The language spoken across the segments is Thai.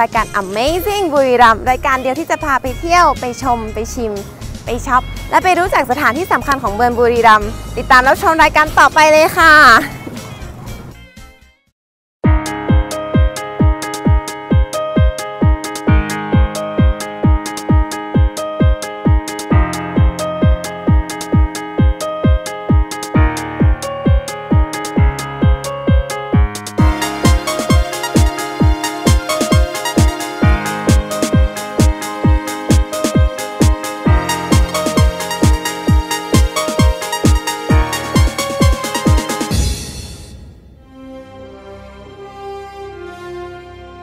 รายการ Amazing บุรีรัมรายการเดียวที่จะพาไปเที่ยวไปชม ไปชิม ไปช็อป และไปรู้จักสถานที่สำคัญของเมืองบุรีรัมติดตามรับชมรายการต่อไปเลยค่ะ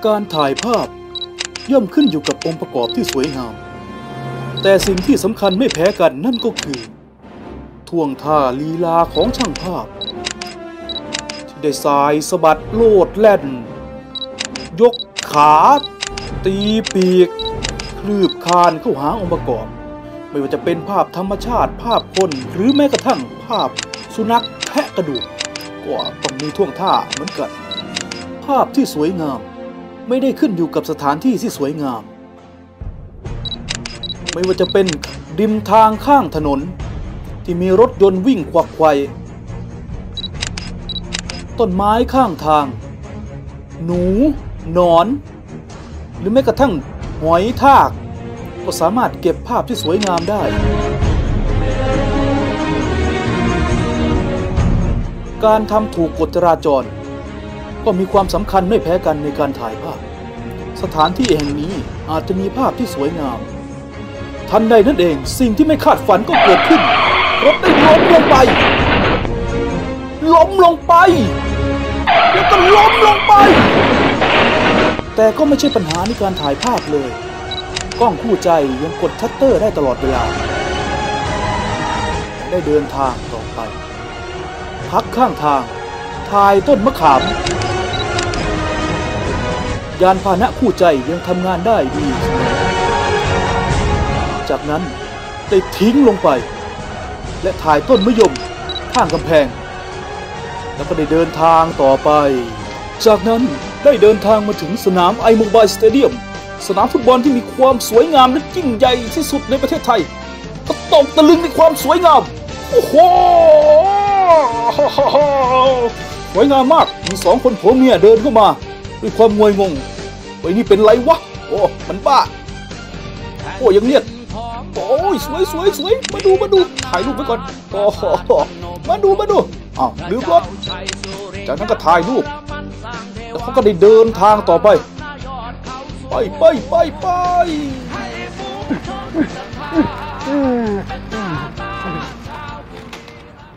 การถ่ายภาพย่อมขึ้นอยู่กับองค์ประกอบที่สวยงาม แต่สิ่งที่สำคัญไม่แพ้กันนั่นก็คือท่วงท่าลีลาของช่างภาพ ที่ได้สายสะบัดโลดแล่น ยกขา ตีปีก คลืบคานเข้าหาองค์ประกอบ ไม่ว่าจะเป็นภาพธรรมชาติภาพคนหรือแม้กระทั่งภาพสุนัขแพะกระดูกก็ต้องมีท่วงท่าเหมือนกัน ภาพที่สวยงาม ไม่ได้ขึ้นอยู่กับสถานที่ที่สวยงาม ไม่ว่าจะเป็นริมทางข้างถนน ที่มีรถยนต์วิ่งควักไขวต้นไม้ข้างทาง หนู หนอน หรือแม้กระทั่งหอยทาก ก็สามารถเก็บภาพที่สวยงามได้ การทำถูกกฎจราจร ก็มีความสำคัญไม่แพ้กันในการถ่ายภาพ สถานที่แห่งนี้อาจจะมีภาพที่สวยงาม ทันใดนั่นเองสิ่งที่ไม่คาดฝันก็เกิดขึ้น รถได้ล้มลงไป ล้มลงไป แล้วก็ล้มลงไป แต่ก็ไม่ใช่ปัญหาในการถ่ายภาพเลย กล้องคู่ใจยังกดชัตเตอร์ได้ตลอดเวลา ได้เดินทางต่อไป พักข้างทางถ่ายต้นมะขาม ยานพาหนะคู่ใจยังทำงานได้ดีเสมอจากนั้นได้ทิ้งลงไป และถ่ายต้นมะยมข้างกำแพง แล้วก็ได้เดินทางต่อไป จากนั้นได้เดินทางมาถึงสนามไอโมบายสเตเดียมสนามฟุตบอลที่มีความสวยงามและยิ่งใหญ่ที่สุดในประเทศไทย ก็ตกตะลึงในความสวยงาม โอ้โหสวยงามมากมีสองคนผัวเมียเดินเข้ามา ด้วยความงวยงงไอ้นี่เป็นไรวะ โอ้ มันบ้า โอ้ยังเรียก โอ้ยสวยสวยสวยมาดูมาดู ถ่ายรูปไว้ก่อน โอ้โหมาดูมาดูอ้าวลืมรถจากนั้นก็ถ่ายรูป แล้วเขาก็ได้เดินทางต่อไป ไปไปไปไป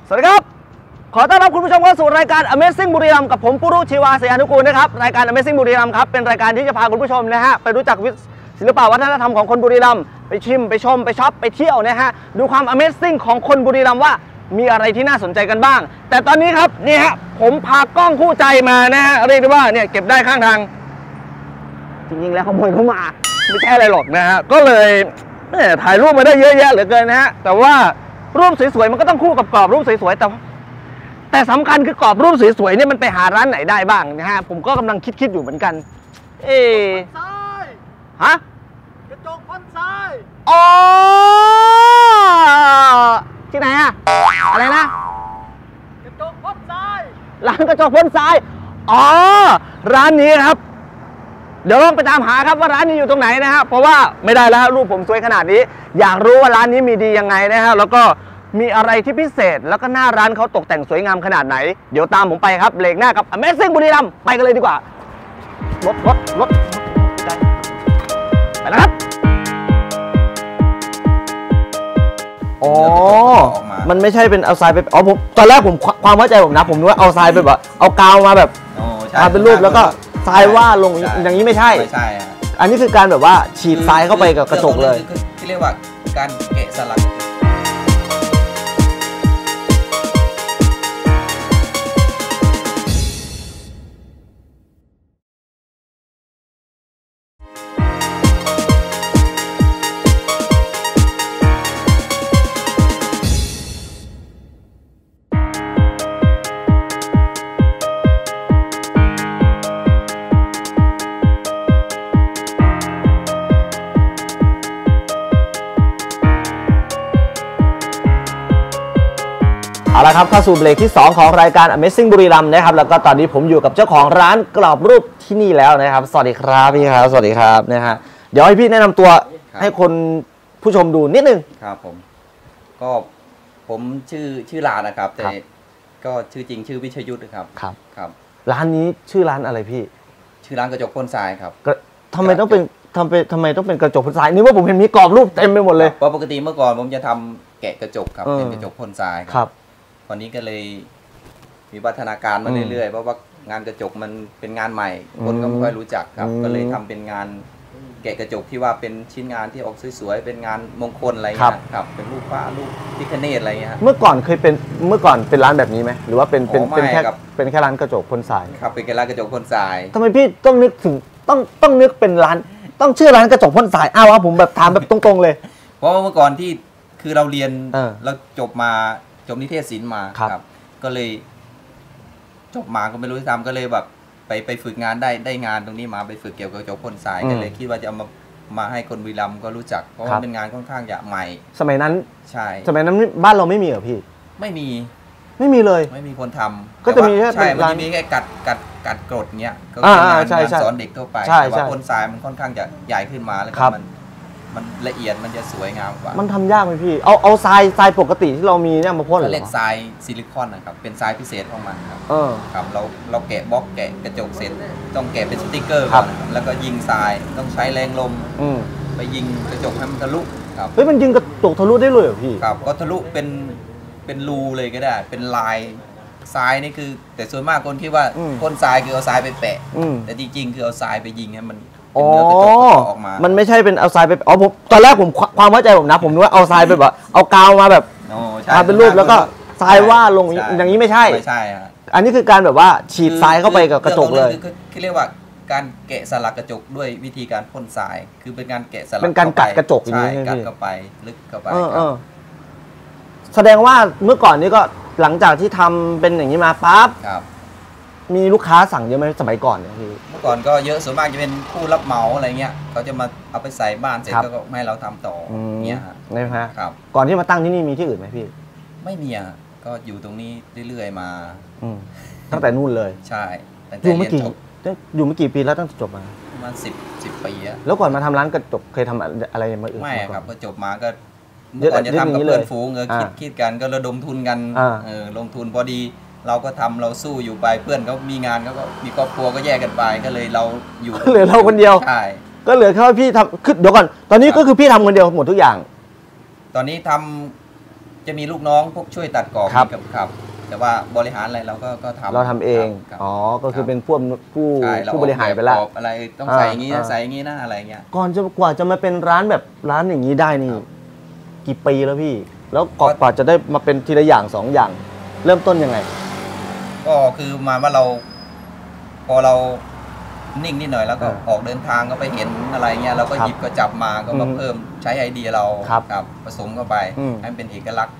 สวัสดีครับ ขอต้อนรับคุณผู้ชมเข้าสู่รายการ Amazing บุรีรัมย์กับผมปุรุชีวาเสียานุกูลนะครับรายการ Amazing บุรีรัมย์ครับเป็นรายการที่จะพาคุณผู้ชมนะฮะไปรู้จักวิศิลปะวัฒนธรรมของคนบุรีรัมย์ไปชิมไปชมไปช็อปไปเที่ยวนะฮะดูความ Amazing ของคนบุรีรัมย์ว่ามีอะไรที่น่าสนใจกันบ้าง แต่ตอนนี้ครับนี่ฮะผมพากล้องคู่ใจมานะฮะเรียกได้ว่าเนี่ยเก็บได้ข้างทาง จริงๆแล้วขโมยเข้ามาไม่ใช่อะไรหรอกนะฮะก็เลยแหม่ถ่ายรูปมาได้เยอะแยะเหลือเกินนะฮะแต่ว่ารูปสวยๆมันก็ต้องคู่กับกรอบรูปสวยๆแต่ แต่สำคัญคือกรอบรูปสวยๆเนี่ยมันไปหาร้านไหนได้บ้างนะฮะผมก็กำลังคิดๆอยู่เหมือนกัน เอ๊ะซ้ายฮะกระจกพันซ้ายอ๋อที่ไหนอะอะไรนะกระจกพันซ้ายร้านกระจกพ่นทรายอ๋อร้านนี้ครับ เดี๋ยวลองไปตามหาครับว่าร้านนี้อยู่ตรงไหนนะฮะเพราะว่าไม่ได้แล้วรูปผมสวยขนาดนี้ อยากรู้ว่าร้านนี้มีดียังไงนะฮะแล้วก็ มีอะไรที่พิเศษแล้วก็หน้าร้านเขาตกแต่งสวยงามขนาดไหน เดี๋ยวตามผมไปครับเบรกหน้ากับ Amazing บุรีรัมย์ไปกันเลยดีกว่ารถรถรถไปแล้วครับอ๋อออกมามันไม่ใช่เป็นเอาทรายไปอ๋อผมตอนแรกผมควความเข้าใจผมนะ ผมนึกว่าเอาทรายไปแบบเอากาวมาแบบโอ้ใช่ทาเป็นรูปแล้วก็ทรายว่าดลงใช่อย่างนี้ไม่ใช่ไม่ใช่ฮะอันนี้คือการแบบว่าฉีดทรายเข้าไปกับกระจกเลยคือที่เรียกว่าการแกะสลัก เข้าสู่เบรกที่ 2 ของรายการ Amazing บุรีรัมย์นะครับแล้วก็ตอนนี้ผมอยู่กับเจ้าของร้านกรอบรูปที่นี่แล้วนะครับ สวัสดีครับพี่ครับสวัสดีครับนะฮะเดี๋ยวให้พี่แนะนำตัวครับ ให้คนผู้ชมดูนิดนึง ครับผม ก็ผมชื่อชื่อลานะครับ แต่ครับ ก็ชื่อจริงชื่อวิชยุทธ์นะครับ ครับ ครับ ร้านนี้ชื่อร้านอะไรพี่ชื่อร้านกระจกพ่นทรายครับ กระทำไมต้องเป็นทำไปทำไมต้องเป็นกระจกพุทธายนี่ว่าผมเห็นมีกรอบรูปเต็มไปหมดเลย เพราะปกติเมื่อก่อนผมจะทำแกะกระจกครับ เออ เป็นกระจกพ่นทรายครับ วันนี้ก็เลยมีวัฒนาการมาอืมเรื่อยๆ เพราะว่างานกระจกมันเป็นงานใหม่ คนก็อืมไม่ค่อยรู้จักครับอืมก็เลยทำเป็นงานแกะกระจกที่ว่าเป็นชิ้นงานที่ออกสวยๆ เป็นงานมงคลอะไรครัเงี้บยครับ เป็นรูปพระรูปพิคเนตอะไรเงี้ยฮะเมื่อก่อนเคยเป็นเมื่อก่อนเป็นร้านแบบนี้ไหมหรือว่าเป็นเป็นอ๋อไม่เป็นแค่ครับเป็นแค่ร้านกระจกพ่นทรายครับเป็นร้านกระจกพ่นทรายทำไมพี่ต้องนึกถึงต้องต้องนึกเป็นร้าน ต้องชื่อร้านกระจกพ่นทรายอ้าววะผมแบบถามแบบตรงๆเลย เพราะว่าเมื่อก่อนที่คือเราเรียนเออเราจบมา จบนิเทศศิลป์มาครับ ก็เลย จบมาก็ไม่รู้จะทำก็เลยแบบ ไปไปฝึกงานได้ได้งานตรงนี้มาไปฝึกเกี่ยวกับกระจกพ่นทรายอืมก็เลยคิดว่าจะเอามามาให้คนบุรีรัมย์ก็รู้จักเพราะครัว่าบ เป็นงานค่อนข้างจะใหม่ สมัยนั้น ใช่ สมัยนั้นบ้านเราไม่มีเหรอพี่ ไม่มีไม่มีเลย ไม่มีคนทำก็จะมีต่ว่าแค่ใช่เป็นมันร้านจะมีแค่กัดกัดกัดกรดเงี้ยก็อ่าเป็นงานอ่าใช่งานใช่สอนเด็กทั่วไปใช่แต่ว่าใช่พ่นทรายมันค่อนข้างจะใหญ่ขึ้นมาแล้วก็ครับ มัน มันละเอียดมันจะสวยงามกว่ามันทำยากไหมพี่ เอาเอาทรายทรายปกติที่เรามีเนี่ยมาพ่นเหรเขาอเรียกทรายซิลิคอนนะครับเป็นทรายพิเศษของมันครับเออ ครับเราเราแกะบล็อกแกะกระจกเสร็จ ต้องแกะเป็นสติกเกอร์ครัก่อบนนะครับแล้วก็ยิงทรายต้องใช้แรงลม อืมไปยิงกระจกให้มันทะลุครับ เฮ้ยมันยิงกระจกทะลุได้เลยเหรอพี่ ครับก็ทะลุเป็นเป็นรูเลยก็ได้ เป็นลายทรายนี่คือ แต่ส่วนมากคนคิดว่าอืม พ่นทรายคือเอาทรายไปแปะ อืมแต่จริงๆคือเอาทรายไปยิงให้มันเป็ อ๋นอเนื้อกระจกออกมา มันไม่ใช่เป็นเอาทรายไปอ๋อผมตอนแรกผมความเข้าใจผมนะ ผมนึกว่าเอาทรายไปแบบเอากาวมาแบบโอ้ใช่ทาเป็นรูปแล้วก็ทรายวาดลงใช่อย่างนี้ไม่ใช่ ไม่ใช่ฮะอันนี้คือการแบบว่าฉีดทรายเข้าไปกับกระจกเลยคือคือคือเรียกว่าการแกะสลักกระจกด้วยวิธีการพ่นทราย คือเป็นการแกะสลักเป็นการกัดกระจกอย่างใช่นี้ใช่ไหมกัดพี่ เข้าไปลึกเข้าไปเออคเอรับอแสดงว่าเมื่อก่อนนี้ก็หลังจากที่ทำเป็นอย่างนี้มาปั๊บ ครับ มีลูกค้าสั่งเยอะไหมสมัยก่อนเนี่ยพี่ เมื่อก่อนก็เยอะส่วนมากจะเป็นผู้รับเหมาอะไรเงี้ยเขาจะมาเอาไปใส่บ้านเสร็จครับ ก็ให้เราทำต่ออมเงี้ยฮะนะฮะครับ ก่อนที่มาตั้งที่นี่มีที่อื่นไหมพี่ ไม่มีอะก็อยู่ตรงนี้เรื่อยๆมาอืมตั้งแต่นู่นเลยใช่ตั้งอแต่ยู่มาเรียนกี่จบอยู่มากี่ปีแล้วตั้งแต่จบมา ประมาณสิบสิบปีอะแล้วก่อนมาทำร้านกระจกเคยทำอะไรมาอื่นไม่มาก่อน ครับก็จบมาก็เยเมื่ออะก่อนจะทำกับเยอะอย่างนี้เพื่อนเลยฝูงเออคิดอ่าคิดกันก็ระดมทุนกันอ่า เออลงทุนพอดี เราก็ทำเราสู้อยู่ไปเพื่อนเขามีงานเขาก็มีครอบครัวก็แยกกันไปก็เลยเราอยู่ก็เหลือเราคนเดียวใช่ก็เหลือแค่ว่าพี่ทำคือเดี๋ยวก่อนตอนนี้ครับก็คือพี่ทำคนเดียวหมดทุกอย่าง ตอนนี้ทำจะมีลูกน้องพวกช่วยตัดกรอบครับกับครับ แต่ว่าบริหารอะไรเราก็ก็ทำเราทำเองครับอ๋อก็คือเป็นผู้ผู้ใช่เผู้บริหารไปแล้วออกบบกรอบอะไรต้องอ่าใส่อย่างนี้นะอ่าใส่อย่างนี้นะอะไรเงี้ยก่อนจะกว่าจะมาเป็นร้านแบบร้านอย่างนี้ได้นี่ครับกี่ปีแล้วพี่ แล้วก่อนกว่าจะได้มาเป็นทีละอย่างสองอย่าง เริ่มต้นยังไง ก็คือมาว่าเรา พอเรานิ่งนิดหน่อยแล้วก็อ่าออกเดินทางก็ไปเห็นอะไรเงี้ยเราก็ครับหยิบก็จับมาก็มาอืมเพิ่มใช้ไอเดียเราครับผสมเข้าไปอืมให้มันเป็นเอกลักษณ์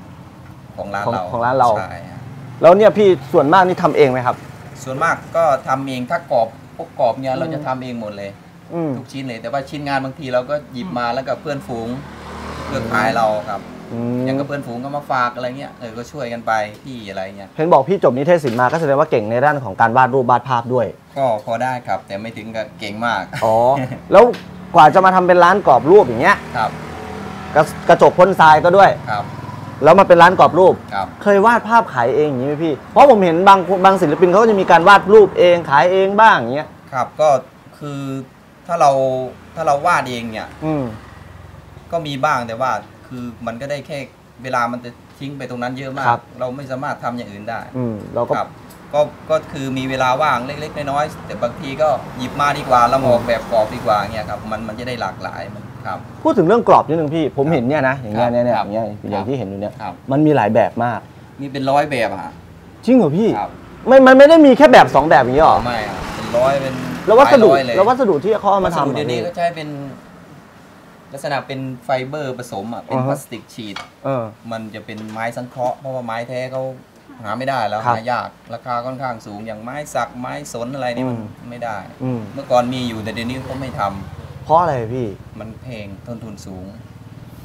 ของร้านของเราของร้านเราใช่ฮะแล้วเนี่ยพี่ส่วนมากนี่ทำเองไหมครับ ส่วนมากก็ทำเองถ้ากรอบพวกกรอบเนี่ยเราจะทำเองหมดเลยอืมทุกชิ้นเลย แต่ว่าชิ้นงานบางทีเราก็หยิบมาแล้วกับเพื่อนฝูงเพื่อขายเราครับ อืมอย่างกับเพื่อนฝูงก็มาฝากอะไรเงี้ยเออก็ช่วยกันไปพี่อะไรเงี้ยเห็นบอกพี่จบนิเทศศิลป์มาก็แสดงว่าเก่งในด้านของการวาดรูปวาดภาพด้วย ก็พอได้ครับ แต่ไม่ถึงกับเก่งมากอ๋อแล้วกว่าจะมาทำเป็นร้านกรอบรูปอย่างเงี้ยครับกระกระจกพ่นทรายก็ด้วยครับแล้วมาเป็นร้านกรอบรูปครับเคยวาดภาพขายเองอย่างนี้ไหมพี่ เพราะผมเห็นบางบางศิลปินเขาก็จะมีการวาดรูปเองขายเองบ้างอย่างเงี้ย ครับ ก็คือถ้าเราถ้าเราวาดเองเนี่ย อืมก็มีบ้างแต่ว่า คือมันก็ได้แค่เวลามันจะทิ้งไปตรงนั้นเยอะมาครักบเราไม่สามารถทำอย่างอื่นได้อืมเราก็ ครับก็ก็คือมีเวลาว่างเล็ก ๆ น้อยๆแต่บางทีก็หยิบมาดีกว่าเราออกแบบกรอบดีกว่าเงี้ยครับมันมันจะได้หลากหลายมันครับ พูดถึงเรื่องกรอบนิดนึงพี่ ผมเห็นเนี่ยนะอย่างเงี้ยเนี่ยเนี่ยครับอย่างเงี้ยอย่างครับที่เห็นอยู่เนี่ยครับ มันมีหลายแบบมาก มีเป็นร้อยแบบอะฮะจริงเหรอพี่ครับไม่มันไม่ได้มีแค่แบบสองแบบอย่างนี้หรอไม่อะเป็นร้อยเป็นแล้ววัสดุหลายร้อยเลยแล้ววัสดุที่เขาเอามาวัสดุทำเดี๋ยวนี้อะก็ใช้เป็น ลักษณะเป็นไฟเบอร์ผสมอะเป็นอ่าฮะพลาสติกฉีดเออ มันจะเป็นไม้สังเคราะห์เพราะว่าไม้แท้เขาหาไม่ได้แล้วครับหายากราคาค่อนข้างสูงอย่างไม้สักไม้สนอะไรนี่มันอืมไม่ได้ อืม เมื่อก่อนมีอยู่แต่เดี๋ยวนี้เขาไม่ทำเพราะอะไรพี่ มันแพงต้นทุนสูง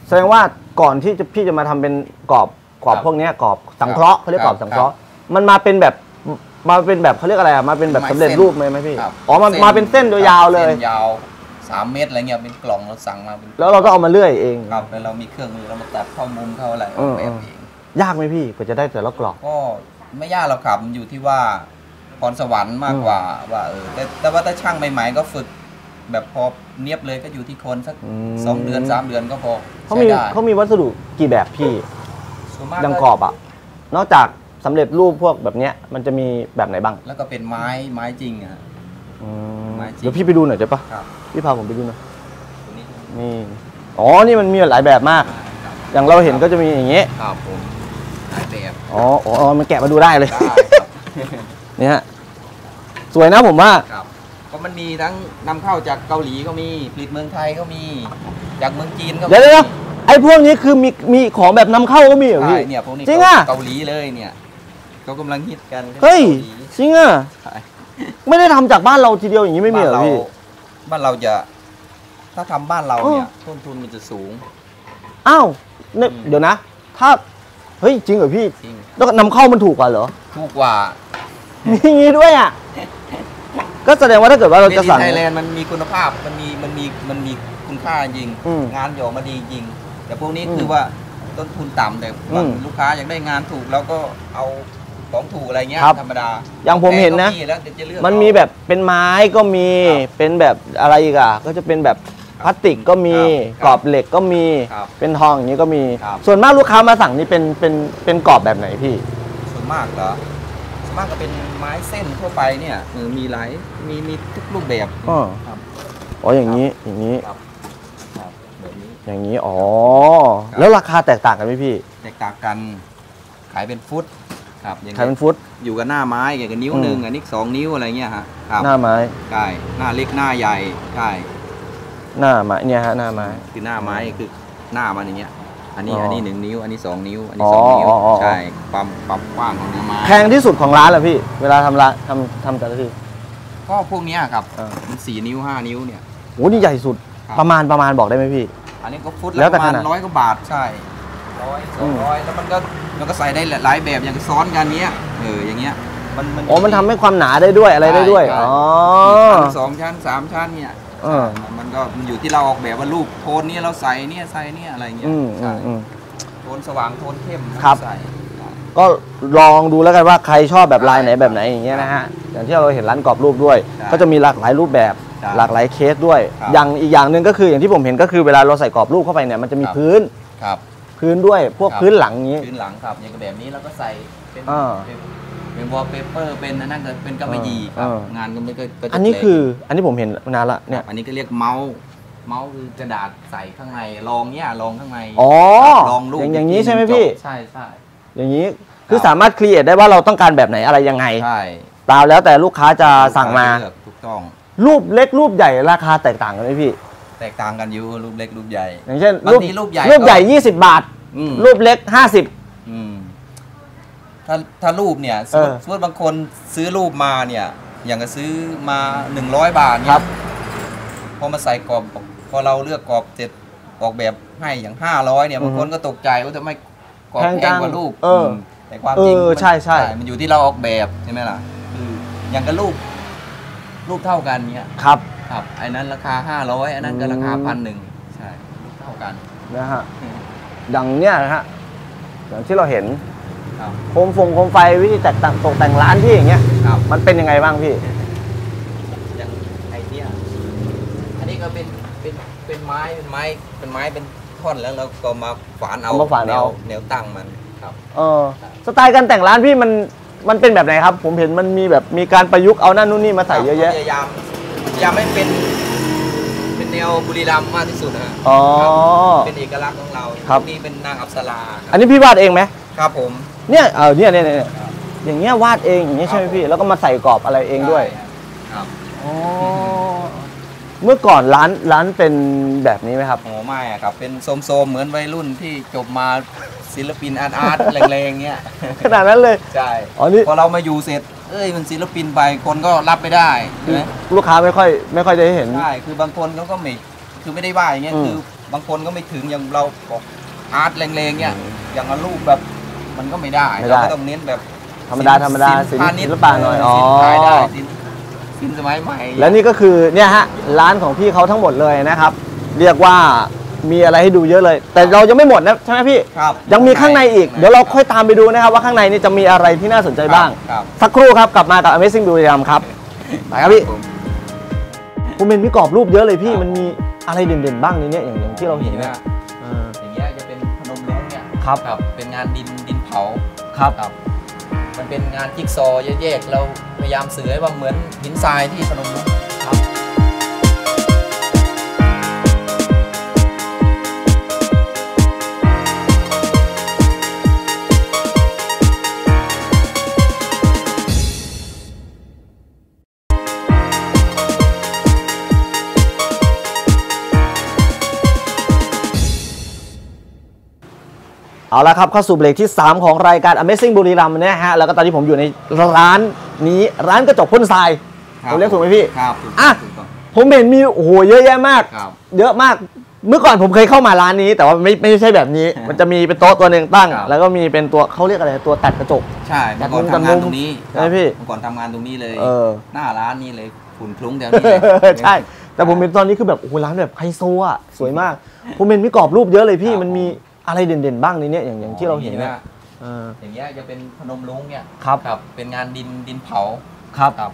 แสดงว่าก่อนที่จะพี่จะมาทำเป็นกรอบกรอบครับพวกเนี้ยกรอบสังเคราะห์เขาเรียกกรอบครับสังเคราะห์มันมาเป็นแบบมาเป็นแบบเขาเรียกอะไรอะมาเป็นแบบไม้สำเร็จเส้นรูปไหมไหมพี่ครับอ๋อมามาเป็นเส้นโดยยาวเลย ส้นยาว สามเมตรอะไรเงี้ยเป็นกล่องเราสั่งมาเป็นแล้วเราก็เอามาเลื่อยเองครับแล้วเรามีเครื่องมือเรามาตัดเข้ามุมเข้าอะไรออือกมแบบอืมเองยากไหมพี่กว่าจะได้แต่ละกรอบก็ไม่ยากหรอกครับมันอยู่ที่ว่าพรสวรรค์มากกว่าว่าเออแต่แต่ว่าถ้าช่างใหม่ๆก็ฝึกแบบพอเนียบเลยก็อยู่ที่คนสักอืมสองเดือนสามเดือนก็พอเขามีใช้ได้เขามีวัสดุกี่แบบพี่ส่วนมากอยังกรอบอะ นอกจากสำเร็จรูปพวกแบบเนี้ยมันจะมีแบบไหนบ้าง แล้วก็เป็นไม้ไม้จริงอะฮะอืม ไม้จริง เดี๋ยวพี่ไปดูหน่อยได้ปะครับพี่พาผมไปดูหน่อยตัวนี้นี่อ๋อนี่มันมีหลายแบบมาก ครับอย่างเราเห็นก็จะมีอย่างเงี้ยครับผมหลายแบบอ๋ออ๋ออ๋อมันแกะมาดูได้เลย ได้ครับ เนี่ยฮะสวยนะผมว่า ครับก็มันมีทั้งนำเข้าจากเกาหลีก็มีผลิตเมืองไทยก็มี จากเมืองจีนก็มีเดี๋ยวเดี๋ยวไอ้พวกนี้คือมีมีของแบบนำเข้าก็มีเหรอใช่พี่ เนี่ยพวกนี้จริงอะ เกาหลีเลยเนี่ยเขากำลังฮิตกันเฮ้ยกาหลีจริงอะ ใช่ ไม่ได้ทำจากบ้านเราทีเดียวอย่างนี้ไม่มีเหรอบ้านพี่ บ้านเราจะ ถ้าทำบ้านเราเนี่ย ต้นทุนมันจะสูง อ้าวเนี่ยอืม เดี๋ยวนะ ถ้า เฮ้ยจริงเหรอพี่ จริงแล้วก็นำเข้ามันถูกกว่าเหรอ ถูกกว่ามีอย่างนี้ด้วยอะ ก็แสดงว่าถ้าเกิดว่าเราจะสั่ง ไทยแลนด์มันมีคุณภาพมันมีมันมีมันมีคุณค่าจริง อืมงานหยออกมาดีจริง แต่พวกนี้อืมคือว่าต้นทุนต่ำแต่อืม ลูกค้าอยากได้งานถูกแล้วก็เอา ของถูกอะไรเงี้ยครับ ธรรมดาอย่างผมเห็นนะ แต่ก็แล้วแต่จะเลือกมันเอามีแบบเป็นไม้ก็มีครับเป็นแบบอะไรอีกอะก็จะเป็นแบบพลาสติกก็มีครับกรอบเหล็กก็มีครับ เป็นทองอย่างนี้ก็มี ครับ ส่วนมากลูกค้ามาสั่งนี่เป็นเป็นเป็นกรอบแบบไหนพี่ ส่วนมากเหรอส่วนมากก็เป็นไม้เส้นทั่วไปเนี่ยเออมีหลายมีมีทุกรูปแบบอ้อ ครับ อ๋ออย่างนี้อย่างนี้ครับครับแบบนี้ อย่างนี้อ๋อ ครับ แล้วราคาแตกต่างกันไหมพี่ แตกต่างกันขายเป็นฟุต ครับอย่างขายเป็นฟุต อยู่กับหน้าไม้อย่างกับนิ้วอืมหนึ่งอันนี้สองนิ้วอะไรเงี้ยฮะครับหน้าไม้ใช่หน้าเล็กหน้าใหญ่ใช่หน้าไม้เนี่ยฮะหน้าไม้คือหน้าไม้คือหน้ามันอย่างเงี้ย อันนี้อ๋ออัอันนี้หนึ่งนิ้ว อันนี้สองนิ้ว อันนี้อ๋อสองนิ้วอ๋ออ๋อใช่ความความกว้างของเนื้อไม้แพงที่สุดของร้านเหรอพี่ เวลาทำร้านทำทำแต่ละทีก็พวกเนี้ยครับอ่ามันสี่นิ้วห้านิ้วเนี่ยโหนี่ใหญ่สุดครับประมาณประมาณบอกได้ไหมพี่ อันนี้ก็ฟุตแล้แล้ววแต่ประมาณขนาดร้อยกว่าบาทใช่ ร้อยสอืองมร้อยแล้วมันก็มันก็ใส่ได้หลายแบบอย่างซ้อนกันเนี้ยเอออย่างเงี้ยมันมันอ๋อมันทำให้ความหนาได้ด้วยอะไรได้ด้วยใช่อ๋อ ชั้นสองชั้นสามชั้นเนี่ยเออใช่มันก็มันอยู่ที่เราออกแบบว่ารูปโทนนี้เราใส่เนี่ยใส่เนี่ยอะไรเงี้ยอืมอืใช่มอืม โทนสว่างโทนเข้มครับ ใส่ใช่ก็ลองดูแล้วกันว่าใครชอบแบบลายไหนใช่แบบไหนอย่างเงี้ยนะฮะอย่างที่เราเห็นร้านกรอบรูปด้วย ใช่ ก็จะมีหลากหลายรูปแบบ ใช่หลากหลายเคสด้วย ครับอย่างอีกอย่างหนึ่งก็คืออย่างที่ผมเห็นก็คือเวลาเราใส่กรอบรูปเข้าไปเนี่ยมันจะมีครับ พื้น ครับ พื้นด้วยพวกครับ พื้นหลังอย่างนี้ พื้นหลังครับอย่างกับแบบนี้เราก็ใส่เป็นอ่าเป็นเป็นวอลเปเปอร์เป็นอันนั่นก็เป็นกำมะหยี่คอ่ารับ อ่าง งานก็ไม่ก็ก็จะอันนี้เล็กคืออันนี้ผมเห็นนานละเนี่ยอันนี้ก็เรียกเมาส์เมาส์คือกระดาษใส่ข้างในรองเนี่ยรองข้างในอ๋อรองรูปอย่างอย่างนี้กทีใช่ไหมจบพี่ ใช่ใช่ อย่างนี้คือสามารถครีเอทได้ว่าเราต้องการแบบไหนอะไรยังไง ใช่ตามแล้วแต่ลูกค้าจะสั่งมา เลือกถูกต้อง รูปเล็กรูปใหญ่ราคาแตกต่างกันไหมพี่ แตกต่างกันอยู่รูปเล็กรูปใหญ่ อย่างเช่นบางทีรูปใหญ่รูปใหญ่ก็20 บาท อืม รูปเล็ก 50 อืมถ้าถ้ารูปเนี่ยสเอมอมติสมมติบางคนซื้อรูปมาเนี่ย อย่างก็ซื้อมา 100 บาทคเนี่รัยบพอมาใส่กรอบพอเราเลือกกรอบเสร็จออกแบบให้อย่าง 500เนี่ยบางคนก็ตกใจว่าทำไมกรอบแพงแพจังงกว่ารูปเออมแต่ความจริงเออมันใช่ใช่ มันอยู่ที่เราออกแบบใช่ไหมล่ะคืออย่างกับรูปรูปเท่ากันเนี่ย ครับ ครับไอ้นั้นราคา 500อันนั้นก็ราคาอืมพันหนึ่งใช่รูปเท่ากันนะฮะดังเนี้ยนะฮะอย่างที่เราเห็นครับโคมฟงโคมไฟวิธีแตกต่างตกแต่งร้านที่อย่างเงี้ยครับมันเป็นยังไงบ้างพี่อย่างไอเนี้ยอันนี้ก็เป็นเป็นเป็นไม้เป็นไม้เป็นไม้เป็นท่อนแล้วเราก็มาฝานเอาเอามาฝานเอาแวแนวตั้งมันครับเออสไตล์การแต่งร้านพี่มันมันเป็นแบบไหนครับ ผมเห็นมันมีแบบมีการประยุกต์เอานั่นนู่นนี่มาใส่เยอะแยะพยายาม พยายามไม่เป็น เป็นแนวบุรีรัมย์มากที่สุดนะฮะอ๋อ ครับเป็นเอกลักษณ์ของเราครับ นี่เป็นนางอัปสราคอัรับนนี้พี่วาดเองไหมครับผม เนี่ยเออเนี่ยเนี่ยเนี่ยอย่างเงี้ยวาดเองอย่างเงี้ยใช่ไหมพี่แล้วก็มาใส่กรอบอะไรเองด้วยครับอ๋อเมื่อก่อนร้านร้านเป็นแบบนี้ไหมครับโอ้ไม่อะครับ เป็นโซมๆเหมือนวัยรุ่นที่จบมาศิลปินอาร์ตอาร์ตแรงๆเงี้ย ขนาดนั้นเลย ใช่ อ๋อนี่ พอเรามาอยู่เสร็จ เอ้ยมันศิลปินไปคนก็รับไม่ได้ใช่ไหมลูกค้าไม่ค่อยไม่ค่อยได้เห็น ใช่คือบางคนเขาก็ไม่คือไม่ได้ว่าอย่างเงี้ยอืม คือบางคนก็ไม่ถึงอย่างเราบอกอาร์ตแรงๆเงี้ยอย่างเอารูปแบบมันก็ไม่ได้ไม่ได้เราก็ต้องเน้นแบบธรรมดาธรรมดาสินศิลป์พาณิชย์ศิลปะหน่อย เอ๋อสินขายได้สินสินสมัยใหม่ และนี่ก็คือเนี่ยฮะร้านของพี่เขาทั้งหมดเลยนะครับ เรียกว่า มีอะไรให้ดูเยอะเลย แต่เรายังไม่หมดนะใช่ไหมพี่ ครับยังมีข้างในอีก เดี๋ยวเราค่อยตามไปดูนะครับ ว่าข้างในนี่จะมีอะไรที่น่าสนใจบ้าง ครับ สักครู่ครับกลับมากับ Amazing บุรีรัมย์ครับไปครับพี่ผมผมเห็นมีกรอบรูปเยอะเลยพี่มันมีอะไรเด่นๆบ้างในเนี้ยอย่างอย่างที่เราเห็นนี่เนี่ยนะเออ อย่างเงี้ยจะเป็นพนมรุ้งเนี่ยครับครับ เป็นงานดินดินเผาครับ ครับ มันเป็นงานจิ๊กซอว์แยกๆเราพยายามสื่อให้ว่าเหมือนหินทรายที่พนมรุ้ง เอาละครับเข้าสู่เบรกที่ 3 ของรายการ Amazing บุรีรัมย์นะฮะแล้วก็ตอนนี้ผมอยู่ในร้านนี้ร้านกระจกพ่นทรายครับผมเรียกถูกไหมพี่ครับถูกอะถูกต้องผมเห็นมีโอ้โหเยอะแยะมากครับเยอะมากเมื่อก่อนผมเคยเข้ามาร้านนี้ แต่ว่าไม่ไม่ใช่แบบนี้ มันจะมีเป็นโต๊ะตัวหนึ่งตั้งครับแล้วก็มีเป็นตัวเขาเรียกอะไรตัวตัดกระจก ใช่เมื่อก่อนจากทำงานมุมตรงนี้ใช่ไหมพี่เมื่อก่อนทำงานตรงนี้เลยเออหน้าร้านนี่เลยฝุ่นคลุ้งแถวนี้เลยใช่แต่ผมเป็นตอนนี้คือแบบโอ้โหร้านแบบไฮโซอะสวยมาก ผมเห็นมีกรอบรูปเยอะเลยพี่ครับมันมี อะไรเด่นๆบ้างในเนี้ยอย่างอย่างที่เราเห็นนะนะเอออย่างเงี้ยจะเป็นพนมรุ้งเนี่ยครับครับ เป็นงานดินดินเผาครับครับ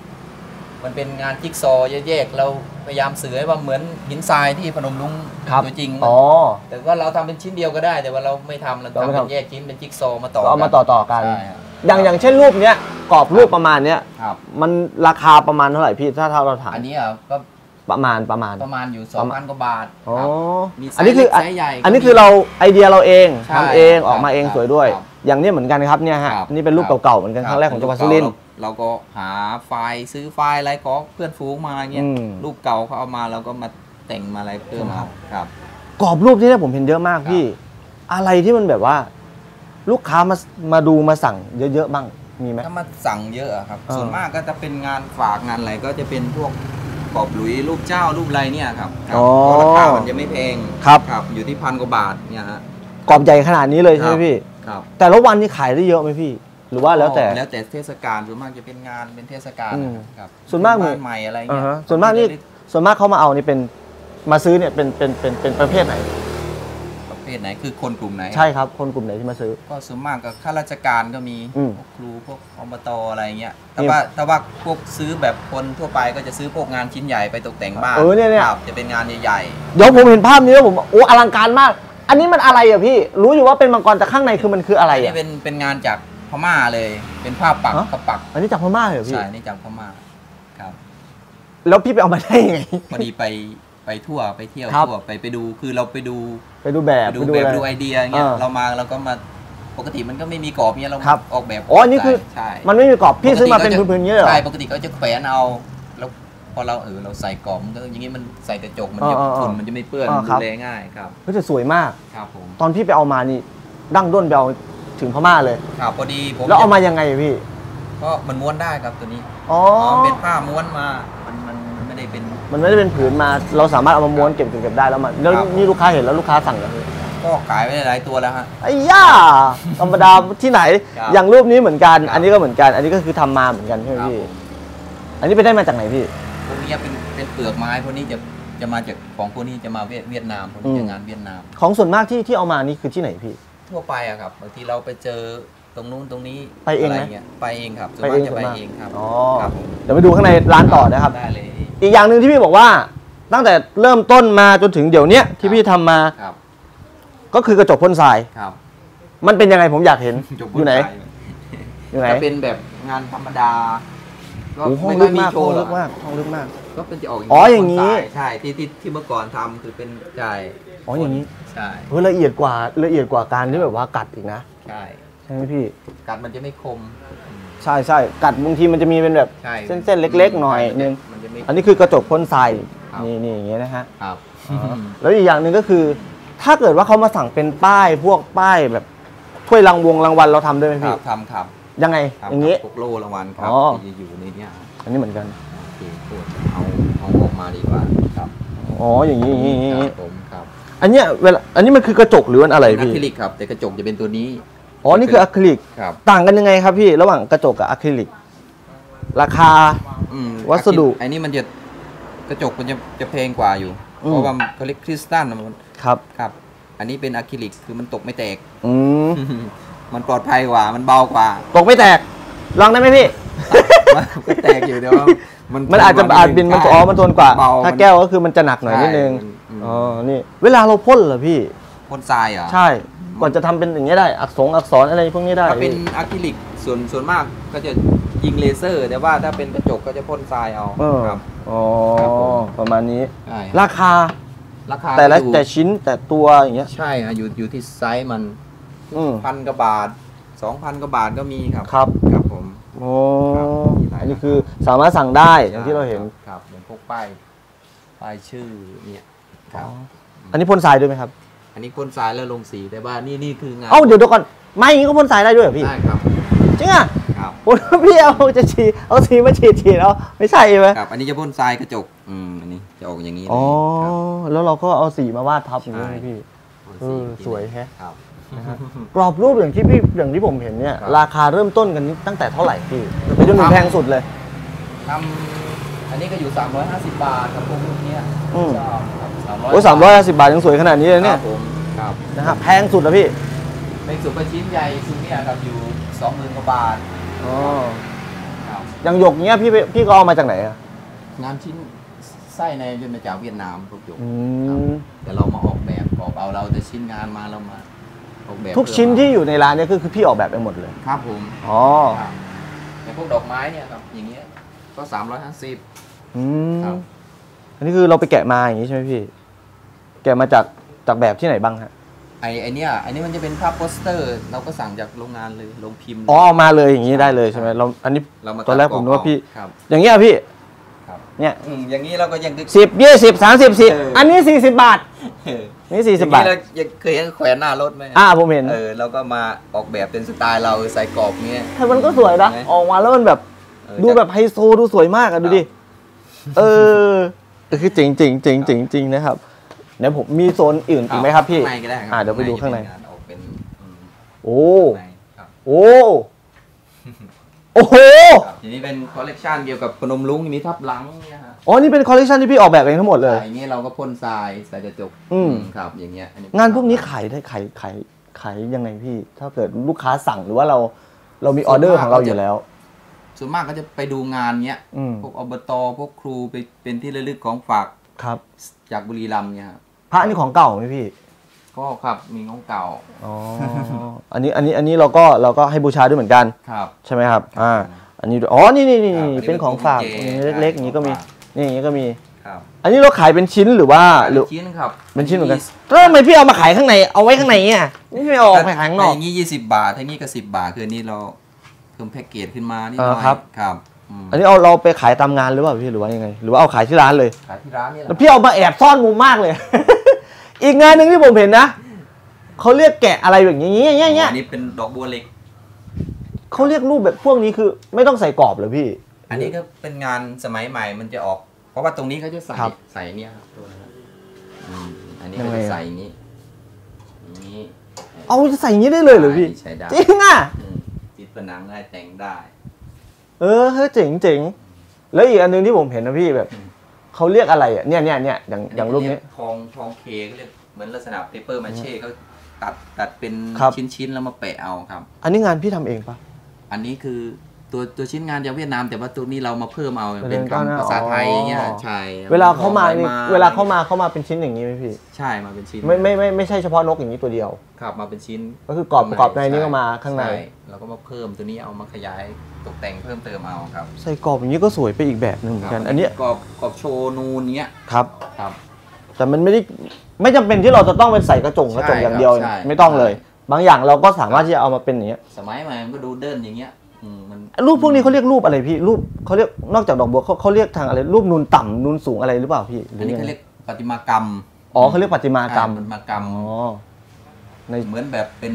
มันเป็นงานจิ๊กซอว์แยกๆเราพยายามสื่อให้ว่าเหมือนหินทรายที่พนมรุ้งครับตัวจริงอ๋อแต่ว่าเราทำเป็นชิ้นเดียวก็ได้ แต่ว่าเราไม่ทำเราเราไม่ทำทำ เป็นแยกชิ้นเป็นจิ๊กซอว์มาต่อก็เอามาต่อต่อๆกัน ใช่ครับอย่างอย่างเช่นรูปเนี้ยกรอบรูปประมาณเนี้ยครับ มันราคาประมาณเท่าไหร่พี่ถ้าถ้าเราถามอันนี้อะก็ ประมาณประมาณ ประมาณอยู่ประมาณ2,000กว่าบาทอ๋อครับมีไซส์อันนี้คือเล็กไซส์ใหญ่ก็อันนี้มีคือเราไอเดียเราเองใช่ทำเองครับออกมาเองครับสวยด้วยครับอย่างเนี้ยเหมือนกันครับเนี่ยฮะครับอันนี้เป็นรูปครับเก่าๆเหมือนกันครั้งแรกของจังหวัดสุรินทร์เราก็หาไฟล์ซื้อไฟล์อะไรของเพื่อนฟูงมาเงี้ยอืมรูปเก่าเขาเอามาเราก็มาแต่งมาอะไรเพิ่มเอาครับกรอบรูปที่เนี่ยผมเห็นเยอะมากพี่ อะไรที่มันแบบว่า ลูกค้ามามาดูมาสั่งเยอะๆบ้างมีไหมถ้ามาสั่งเยอะอะครับเออส่วนมากก็จะเป็นงานฝากงานอะไรก็จะเป็นพวก กรอบหลุยรูปเจ้ารูปอะไรเนี่ยครับครับเพราะราคามันจะไม่แพงครับ ครับ อยู่ที่พันกว่าบาทเนี่ยฮะ กรอบใหญ่ขนาดนี้เลยใช่ไหมครับ พี่ ครับแต่ละวันนี่ขายได้เยอะไหมพี่ หรือว่าแล้วแต่ แล้วแต่เทศกาลส่วนมากจะเป็นงานเป็นเทศกาลอืมครับส่วนมากมีบ้ใหม่อะไรอ่าเงี้ยฮะส่วนมากนี่ ส่วนมากเขามาเอานี่เป็น มาซื้อเนี่ยเป็นเป็นเป็นเป็นประเภทไหนประเภทไหนคือคนกลุ่มไหน ใช่ครับ คนกลุ่มไหนที่มาซื้อ ก็ส่วนมากก็ข้าราชการก็มีอืมพวกครูพวกอบตอะไรเงี้ยแต่นี่ว่าแต่ว่าพวกซื้อแบบคนทั่วไปก็จะซื้อพวกงานชิ้นใหญ่ไปตกแต่งบ้านเออเนี่ยเนี่ย ครับจะเป็นงานใหญ่เดี๋ยวผมเห็นภาพนี้แล้วผมโอ้อลังการมาก อันนี้มันอะไรอะพี่ รู้อยู่ว่าเป็นมังกรแต่ข้างในคือมันคือๆอะไรอันอะนี้เป็นเป็นงานจากพม่าเลย เป็นผ้าปักฮะ กระปักอันนี้จากพม่าเหรอพี่ ใช่นี่จากพม่าครับ แล้วพี่ไปเอามาได้ยังไง พอดีไป ไปทั่วไปเที่ยวครับทั่วไปไปดูคือเราไปดูไปดูแบบไปดูแบบอะไรดูไอเดียเงี้ยอ่าเรามาเราก็มาปกติมันก็ไม่มีกรอบเงี้ยเราครับ ออกแบบอ๋ออันนี้คือใช่มันไม่มีกรอบพี่ซื้อมาเป็นปกติพื้นๆอย่างนี้เลยเหรอ ใช่ปกติเขาจะแขวนเอาแล้วพอเราเออเราใส่กรอบมันก็อย่างงี้มันใส่กระจกมันจะอ่าอ่าฝุ่นมันจะไม่เปื้อนอ่าคดูรับแลง่ายครับเฮ้ยแต่สวยมาก ครับผมตอนพี่ไปเอามานี่ดั้งด้นไปเอาถึงพม่าเลย ครับพอดีผมแล้วเอามายังไงพี่ก็มันม้วนได้ครับตัวนี้อ๋อมันเป็นผ้าม้วนมามันมันมัน ไม่ได้เป็น มันไม่ได้เป็นผืนมา เราสามารถเอามาม้วนเก็บเก็บเก็บได้แล้วมันแล้วครับ นี่ลูกค้าเห็นแล้วลูกค้าสั่งเลยก็ขายไปหลายตัวแล้วฮะ ไอ้ย่าธรรมดาที่ไหน ครับอย่างรูปนี้เหมือนกัน ครับอันนี้ก็เหมือนกัน อันนี้ก็คือทำมาเหมือนกันใช่ไหมครับพี่ ผม อันนี้ไปได้มาจากไหนพี่ พวกนี้เป็นเป็นเปลือกไม้พวกนี้จะจะมาจากของพวกนี้จะมาเวียดเวียดนามพวกนี้อืม จะงานเวียดนาม ของส่วนมากที่ที่เอามานี่คือที่ไหนพี่ ทั่วไปอะครับบางทีเราไปเจอตรงนู้นตรงนี้ไปเองไหมะรงี้ยไปเองครับส่วนไปมาเอกงจะส่วไปนมากเองครับอ๋อ ครับผมเดี๋ยวไปดูข้างในร้านต่อนะครับ ได้เลย อีกอย่างหนึ่งที่พี่บอกว่า ตั้งแต่เริ่มต้นมาจนถึงเดี๋ยวเนี้ยที่พี่ทำมาครับก็คือกระจกพ่นทราย ครับมันเป็นยังไงผมอยากเห็นจบอยู่ไหนบสาอยู่ไหน จะเป็นแบบงานธรรมดา ก็โอ้ห้องไม่ลึค่อกยมีมากโชห้องว์หรลึอกกมากห้องลึกมาก ก็เป็นจะออกอ๋ออย่างนี้ นี้ใช่ที่ที่ที่เมื่อก่อนทำคือเป็นใช่อ๋ออย่างนี้ใช่เฮ้ยละเอียดกว่าละเอียดกว่าการที่แบบว่ากัดอีกนะใช่ใช่ไหมพี่กัดมันจะไม่คม ใช่ใช่กัดบางทีมันจะมีเป็นแบบ ใช่เส้นๆเล็กๆหน่อยนึงมันจะ ไม่ อันนี้คือกระจกพ่นทรายครับ นี่นี่อย่างเงี้ยนะฮะครับแล้วอีกอย่างหนึ่งก็คือ ถ้าเกิดว่าเขามาสั่งเป็นป้ายพวกป้ายแบบถ้วยรางวงรางวัลเราทำด้วยไหมครัพี่บทำครับยังไง ทำอย่างนี้ พวกโล่รางวัลครับอ๋อ ที่จะอยู่ในเนี้ยอันนี้เหมือนกันโอเคโคตรเอาเอาออกมาดีกว่าครับอ๋ออย่างนี้อย่างนี้อย่างคนี้รับผมครับอันเนี้ยเวลาอันนี้มันคือกระจกหรือมันอะไรเป็นอะพี่คริลิกครับ แต่กระจกจะเป็นตัวนี้อ๋อนี่คืออะคริลิกครับ ต่างกันยังไงครับพี่ระหว่างกระจกกับอะคริลิกราคา อืมวัสดุ ไอ้นี่มันจะกระจกมันจะจะแพงกว่าอยู่ อืม เพราะว่าเขาเรียกคริสตัลนะมันครับ ครับ อันนี้เป็นอะคริลิกคือมันตกไม่แตก อืมมันปลอดภัยกว่า มันเบากว่า ตกไม่แตก ลองได้ไหมพี่ มันก็แตกอยู่เดี๋ยวมันมันอาจจะอาจบินมันใช่อ๋อมันทนกว่า เบาถ้ามัน แก้วก็คือมันจะหนักหน่อยนิดนึง ใช่มัน อ๋อ นี่ เวลาเราพ่นเหรอพี่ พ่นทรายเหรอใช่ก่อนจะทำเป็นอย่างนี้ยได้ อักษรอักษรอะไรพวกนี้ได้ถ้าเป็นอะคริลิก ส่วนส่วนมากก็จะยิงเลเซอร์ แต่ว่าถ้าเป็นกระจกก็จะพ่นทรายเอาเออ ครับ อ๋อ ครับผม ประมาณนี้ ใช่ราคาราคาแต่ละอยู่แต่ชิ้นแต่ตัวอย่างเงี้ย ใช่ฮะอยู่อยู่ที่ไซส์มันอืมพันกว่าบาทสองพันกว่าบาทก็มีครับครับ ครับผม โอ้ครับมีหลาย อันนี้คือสามารถสั่งได้อย่างที่เราเห็น ครับเหมือนพวกป้ายป้ายชื่อเนี่ยครับ อันนี้พ่นทรายด้วยไหมครับ อันนี้พ่นทรายแล้วลงสีแต่ว่านี่นี่คืองานเอ้าเดี๋ยวเดี๋ยวก่อน ไม่อย่างนี้ก็พ่นทรายได้ด้วยเหรอพี่ ได้ครับ จริงอะครับผมพี่เอาจะฉีดเอาสีมาฉีดฉีดเอาไม่ใช่ไหมครับอันนี้จะพ่นทรายกระจกอืมอันนี้จะออกอย่างนี้เลยอ๋อครับแล้วเราก็เอาสีมาวาดทับอย่างนี้ใช่ไหมพี่พ่นเอสีออีกทีสวยแฮะครับกรอบรูปอย่างที่พี่อย่างที่ผมเห็นเนี่ยครับราคาเริ่มต้นกันตั้งแต่เท่าไหร่พี่ไปจนถึงแพงสุดเลยทำอันนี้ก็อยู่ 350 บาทครับพวกรุ่นเนี้ยอืมชอบครับโอ้สามร้อยห้าสิบบาทยังสวยขนาดนี้เลยเนี่เนี่ยยผมครับนะฮะแพงสุดแล้วพี่เป็นสุปเปอร์ชิ้นใหญ่สุดเนี่ยครับอยู่ 20,000กว่าบาทอ๋อครับอย่างหยกเนี้ยพี่ไปพี่ก็เอามาจากไหนอะงานชิ้นไส้ในเป็นมาจากเวียดนามพวกหยกอืครับมแต่เรามาออกแบบกรอบเอาเราแต่ชิ้นงานมาเรามาออกแบบทุกชิ้นที่อยู่ในร้านเนี่ยก็คือพี่ออกแบบไปหมดเลย ครับผมอ๋อครับแต่พวกดอกไม้เนี่ยครับอย่างเงี้ยก็350อืมครับ อันนี้คือเราไปแกะมาอย่างนี้ใช่ไหมพี่ แกะมาจากจากแบบที่ไหนบ้างฮะ ไอไอเนี้ยอันนี้มันจะเป็นภาพโปสเตอร์ เราก็สั่งจากโรงงานเลยโรงพิมพ์ อ๋อเอามาเลยอย่างนี้ได้เลยใช่ไหมเราอันนี้เรามาตอนแรกผมนึกว่าพี่ ครับ อย่างเงี้ยพี่ครับเนี่ยอืมอย่างนี้เราก็ยังดึกสิบยี่สิบสามสิบสี่เอออัอันนี้สี่สิบบาทเออนี่สี่สิบบาท อย่งนี้เรายังเคยเห็นแขวนหน้ารถไหมอ่าผมเห็น เออเราก็มาออกแบบเป็นสไตล์เราใส่กรอบเงี้ย แต่มันก็สวยนะ เห็นไหม ออกมาแล้วมันแบบ เออดูแบบไฮโซดูสวยมากอะดูดิ เออ คือจริงจริงจริงจริงจริงนะครับ เดี๋ยวผมมีโซนอื่นอีกไหมครับพี่ข้างในก็ได้ครัอ่าเดี๋ยวไปดูข้างในจะเป็งออกเป็นอืมโอ้ข้างในครับโอ้โอ้โหครับทีนี้เป็นคอลเลกชันเกี่ยวกับพนมลุงมีทับหลังนะฮะอ๋อนี่เป็นคอลเลคชันที่พี่ออกแบบเองทั้งหมดเลยใส่อย่างเงี้ยเราก็พ่นทรายใส่กระจกอืม ครับอย่างเงี้ยอังานพวกนี้ขายได้ขายขายขายยังไงพี่ ถ้าเกิดลูกค้าสั่งหรือว่าเราเรามีออเดอร์ของเราอยู่แล้ว ส่วนมากก็จะไปดูงานเงี้ย อืม พวกอบตพวกครูไปเป็นที่ระลึกของฝาก ครับ จากบุรีรัมย์เนี่ยครับพระนี่ของเก่าไหมพี่ก็ครับมีของเก่าอ๋ออันนี้อันนี้อันนี้เราก็เราก็ให้บูชาด้วยเหมือนกันครับ ใช่ไหมครับ อ่า อันนี้ด้วยอ๋อนี่นี่นี่นี่เป็นของฝากเล็กๆอย่างนี้ก็มีนี่อย่างนี้ก็มีครับ อันนี้เราขายเป็นชิ้นหรือว่าหรือชิ้นครับเป็นชิ้นเหมือนกันแล้วทำไมพี่เอามาขายข้างในเอาไว้ข้างในอะนี่ไม่เอาออกไปขายข้างนอกอย่างนี้ยี่สิบบาททั้งนี้ก็สิบบาทคืออนนี้เราเพิ่มแพ็กเกจขึ้นมานิดหเอน่ออยครับครับ อืมอันนี้เอาเราไปขายตามงานหรือเปล่าพี่หรือว่ายังไง หรือว่าเอาขายที่ร้านเลย ขายที่ร้านนี่แหละแล้วพี่เอามาแอบซ่อนมุมมากเลย อีกงานหนึ่งที่ผมเห็นนะเขาเรียกแกะอะไรแบบนี้เงี้ยเงี้ยเงี้ยอันนี้เป็นดอกบัวเล็ก เขาเรียกรูปแบบพวกนี้คือ ไม่ต้องใส่กรอบเหรอพี่ อันนี้ก็เป็นงานสมัยใหม่มันจะออก เพราะว่าตรงนี้เขาจะใส่ครับใส่เนี่ยครับตัวนะครับอืมอันนี้ยังก็ไงจะอะใส่อย่างนี้อย่างนี้เอาจะใส่อย่างนี้ได้เลยเหรอพี่ ใช้ได้จริงอะอืมติดผนังได้แต่งได้ เออเฮ้ยเจ๋งเจ๋งแล้วอีกอันหนึงที่ผมเห็นนะพี่แบบเขาเรียกอะไรอะเนี่ยเนี่ยเนี่ยอย่างอย่างรูปนี้เทองทองเคก็เรียกเหมือนลักษณะเปเปอร์มาเช่เขาตัดตัดเป็นครับชิ้นๆแล้วมาแปะเอาครับ อันนี้งานพี่ทำเองปะอันนี้คือ ตัวตัวชิ้นงานจากเวียดนาม แต่ว่าตัวนี้เรามาเพิ่มเอาเป็เป็นนก้าวหน้าคำภาษาไทยอย่างเงี้ยอ๋อใช่เวลาเขามานี่ใบไเวลาเขามาเขามาเป็นชิ้นอย่างนี้ไหมพี่ใช่มาเป็นชิ้นไม่ไม่ไม่ไม่ใช่เฉพาะนกอย่างนี้ตัวเดียวครับมาเป็นชิ้น ก็คือกรอบกรอบในนี้ก็มาข้างในช่เราก็มาเพิ่มตัวนี้เอามาขยายตกแต่งเพิ่มเติมเอาครับใส่กรอบอย่างนี้ก็สวยไปอีกแบบหนึ่งเหมือนกัน อันเนี้ยกรอบกรอบโชว์นูนเนี้ยครับครับ แต่มันไม่ได้ไม่จำเป็นที่เราจะต้องเป็นใส่กระจงกระจกอย่างเดียวใช่ไม่ต้องเลย บางอย่างเราก็สามารถที่จะเอามาเป็นอย่างเงี้ยสมัยใหม่มันก็ดูเดินอย่างเงี้ยอืมมัน รูปพวกนี้เขาเรียกรูปอะไรพี่ รูปเขาเรียกนอกจากดอกบัวเขาเขาเรียกทางอะไร รูปนูนต่ำนูนสูงอะไรหรือเปล่าพี่หอันนี้ยังเขาไงเรียกประติมากรรม อ๋อเขาเรียกประติมากรรมอ่ประติมากรรมอ๋อในเหมือนแบบเป็น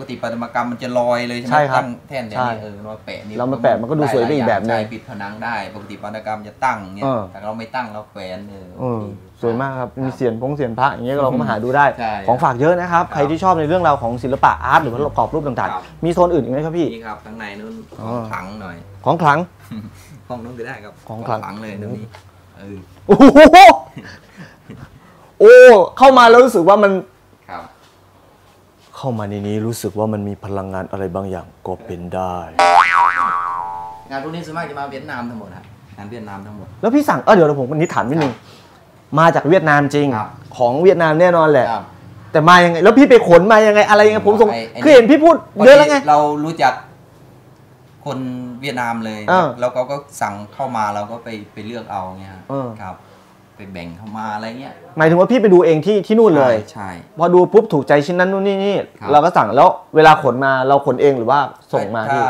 กติประติมากรรมมันจะลอยเลยใช่ไหมใช่ครับตั้งแท่นอย่างใช่นี้เออเราแปะนี่เรามาแปะมันก็ดูสวยไปอีกแบบหนึ่งใช่ปิดผนังได้ ปกติประติมากรรมจะตั้งเงี้เอยอแต่เราไม่ตั้งเราแขวนเออ เออสวยมากครับมีเสียนพงเสียนพระอย่างเงี้ยเราก็มาหาดูได้ ใช่ของฝากเยอะนะครับครับใครที่ชอบในเรื่องราวของศิลปะอาร์ตหรือว่ากรอบรูปต่างครับ ๆ มีโซนอื่นอีกไหมครับพี่ นี่ครับข้างในนู้นอ๋อของขลังหน่อย ของขลัง ห้องนู้นก็ได้ครับของขลัง เลยตรงนี้เออโอ้โหโอ้เข้ามาแล้วรู้สึกว่ามันครับ เข้ามาในนี้รู้สึกว่ามันมีพลังงานอะไรบางอย่างก็เป็นได้ งานพวกนี้ส่วนมากจะมาเวียดนามทั้งหมดครับงานเวียดนามทั้งหมด แล้วพี่สั่งเออเดี๋ยวผมวันนี้ถามนิดนึงมาจากเวียดนามจริง ครับของเวียดนามแน่นอนแหละ ครับ แต่มายังไง แล้วพี่ไปขนมายังไงอะไรยังไงผมสงไอ้ไอ้คือเห็นพี่พูดเยอะแล้วไง เรารู้จักคนเวียดนามเลยเออแล้วเขาก็สั่งเข้ามาเราก็ไปไปเลือกเอาเงี้ยเออครับ ไปแบ่งเข้ามาอะไรเงี้ย หมายถึงว่าพี่ไปดูเองที่ที่นู่นเลยใช่ พอดูปุ๊บถูกใจชิ้นนั้นนู่นนี่นี่ครับเราก็สั่งแล้วเวลาขนมาเราขนเองหรือว่าส่งมาถ้าพี่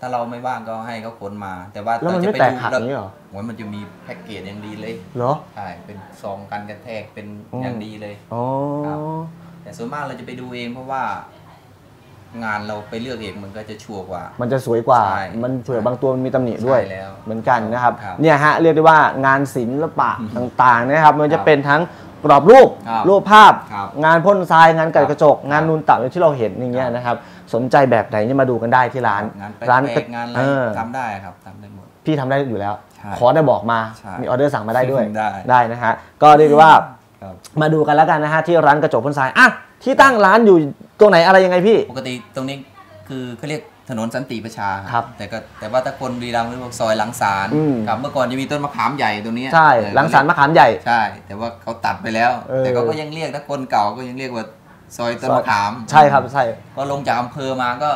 ถ้าเราไม่ว่างก็ให้เขาขนมา แต่ว่าแล้วมันเราจะไม่แตกหักล้วอย่างนี้เหรอโอ้ยมันจะมีแพ็กเกจอย่างดีเลยเหรอ ใช่เป็นซองกันกระแทกเป็นอืมอย่างดีเลย อ๋อ ครับ แต่ส่วนมากเราจะไปดูเองเพราะว่า งานเราไปเลือกเองมันก็จะชัวร์กว่า มันจะสวยกว่า ใช่มันเผื่อบางตัวมันมีตำหนิด้วยใช่แล้วเหมือนกันนะครับครับเนี่ยฮะเรียกได้ว่างานศิลปะอืมต่างๆนะครับมันคจะรับเป็นทั้งกรอบรูปครับรูปภาพ ครับงานพ่นทรายงานกัดกระจกครับงานนูนต่างที่เราเห็นอย่างเงี้ยนะครับสนใจแบบไหนนี่มาดูกันได้ที่ร้านงานแปร้านลกๆงานอะไรเออทำได้ครับทำได้หมด พี่ทำได้อยู่แล้ว ใช่ขอได้บอกมาใช่มีออเดอร์สั่งมาได้ด้วยได้นะฮะก็เรียกได้ว่า ครับ มาดูกันแล้วกันนะฮะที่ร้านกระจกพ่นทรายอะที่ตั้งร้านอยู่ ตรงไหนอะไรยังไงพี่ ปกติตรงนี้คือเขาเรียกถนนสันติประชาครับแต่ก็แต่ว่าถ้าคนบุรีรัมย์เรียกว่าซอยหลังสารอืม ครับเมื่อก่อนจะมีต้นมะขามใหญ่ตรงเนี้ยใช่ เออหลังสารมะขามใหญ่ ใช่ แต่ว่าเขาตัดไปแล้ว เออ แต่เขาก็ยังเรียกถ้าคนเก่าก็ยังเรียกว่าซอยต้นมะขามใช่ครับใช่ก็ลงจากอำเภอมาก็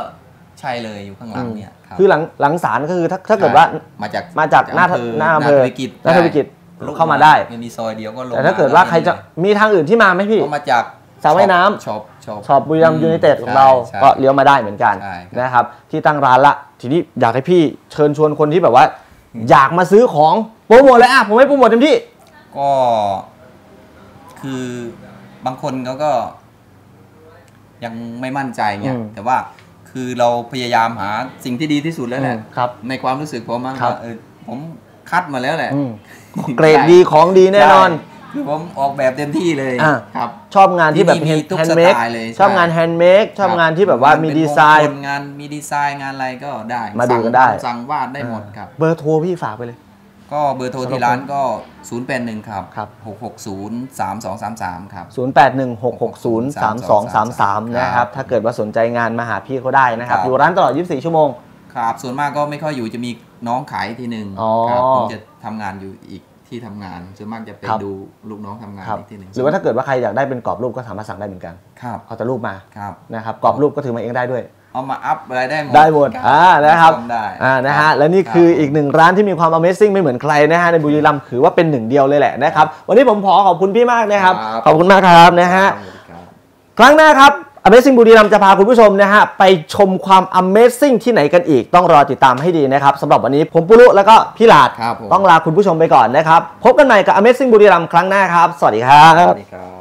ใช่เลยอยู่ข้างหลังเนี่ยรับคือหลังหลังศาลก็คือถ้าถ้าเกิดว่าใช่มาจากมาจากหน้าหน้าอำเภอทวีกิจหน้าทวีกิจใช่เข้ามาได้ไม่มีซอยเดียวก็ลงแต่ถ้าเกิดว่าใครจะมีทางอื่นที่มาไหมพี่ ก็มาจาก สระว่ายน้ำช็อปช็อป ช็อปบุรีรัมย์ยูไนเต็ดของเราใช่ก็เลี้ยวมาได้เหมือนกันใช่ครับ นะครับ ที่ตั้งร้านละ ทีนี้อยากให้พี่เชิญชวนคนที่แบบว่า อยากมาซื้อของโปรโมทเลยอะผมให้โปรโมทเต็มที่ ก็คือบางคนเขาก็ ยังไม่มั่นใจเนี่ยอืมแต่ว่าคือเราพยายามหาสิ่งที่ดีที่สุดแล้วแหละอืมครับในความรู้สึกผมอะครับ ว่าเออผมคัดมาแล้วแหละอืมเกรดดีของดีแน่นอนใช่ คือผมออกแบบเต็มที่เลยอะครับ ชอบงานที่แบบที่แฮมีนทุกด์เมดสไตล์เลยชอบใช่ งานแฮนด์เมดชอบงานที่แบบว่ามีงนเป็นดีไซมงน์คลงานมีดีไซน์งานอะไรก็ได้มาดูสั่งกันได้สั่งวาดได้หมดครับ เบอร์โทรพี่ฝากไปเลย ก็เบอร์โทรที่ร้านก็ 0 8 1 ครับ ครับ 660 3233 ครับ 0816603233 นะครับ ถ้าเกิดว่าสนใจงานมาหาพี่เขาได้นะครับ ครับ อยู่ร้านตลอด 24 ชั่วโมง ครับ ส่วนมากก็ไม่ค่อยอยู่จะมีน้องขายทีหนึ่งอ๋อ ครับผมจะทำงานอยู่อีก ที่ทำงานส่วนมากจะไปครับ ดูลูกน้องทำงานครับอีกที่หนึ่งหรือว่าถ้าเกิดว่าใครอยากได้เป็นกรอบรูปก็สามารถสั่งได้เหมือนกันครับเอาแต่รูปมาครับ นะครับกรอบรูปก็ถือมาเองได้ด้วย เอามาอัพอะไรได้หมดได้หมดครับอ่านะครับซ่อมได้อ่านะคฮะรับและนี่คืออีกหนึ่งร้านที่มีความ Amazing ไม่เหมือนใครนะฮะในบุรีรัมย์ถือว่าเป็นหนึ่งเดียวเลยแหละนะครับวันนี้ผมขอขอบคุณพี่มากนะครับครับขอบคุณมากครับนะฮะ ครับ ครั้งหน้าครับ Amazing บุรีรัมย์จะพาคุณผู้ชมนะฮะไปชมความ Amazing ที่ไหนกันอีก ต้องรอติดตามให้ดีนะครับสำหรับวันนี้ผมปุรุแล้วก็พี่หลาด ครับผม ต้องลาคุณผู้ชมไปก่อนนะครับ พบกันใหม่กับ Amazing บุรีรัมย์ครั้งหน้าครับ สวัสดีครับ สวัสดีครับ